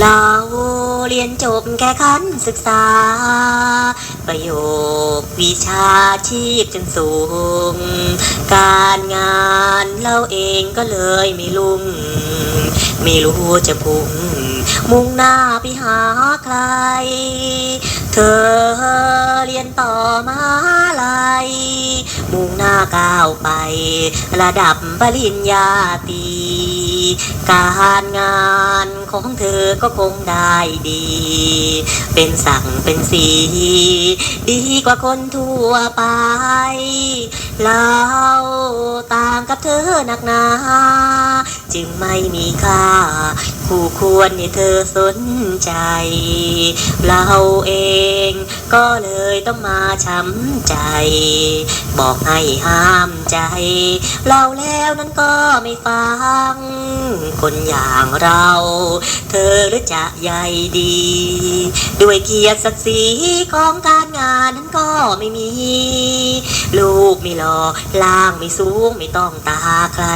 เราเรียนจบแค่ขั้นศึกษา ประโยควิชาชีพจนสูง การงานเราเองก็เลยไม่ลุ่งไม่รู้จะพุ่งมุ่งหน้าไปหาใคร เธอเรียนต่อมา มุ่งหน้าก้าวไป ระดับปริญญาตรีการงานของเธอก็คงได้ดี เป็นสั่งเป็นสี ดีกว่าคนทั่วไป เราต่างกับเธอหนักหนาจึงไม่มีค่า คู่ควรให้เธอสนใจ เราเอง ก็เลยต้องมาช้ำใจ บอกให้ห้ามใจ เราแล้วนั้นก็ไม่ฟัง คนอย่างเรา เธอหรือจะใหญ่ดี ด้วยเกียรติศักดิ์ศรีของการงานนั้นก็ไม่มี ลูกไม่หล่อล่างไม่สูงไม่ต้องตาใคร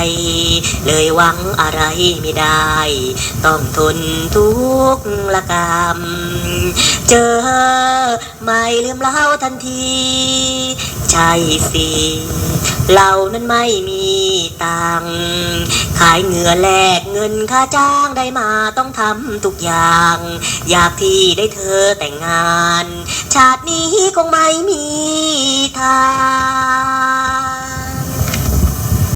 เลยหวังอะไรไม่ได้ ต้องทนทุกข์ละกรรมเจอ ไม่ลืมเล่าทันที ใช่สิเรานั้นไม่มีตังค์ขายเหงื่อแลกเงินค่าจ้างได้มาต้องทำทุกอย่าง อยากที่ได้เธอแต่งงาน ชาตินี้คงไม่มีทาง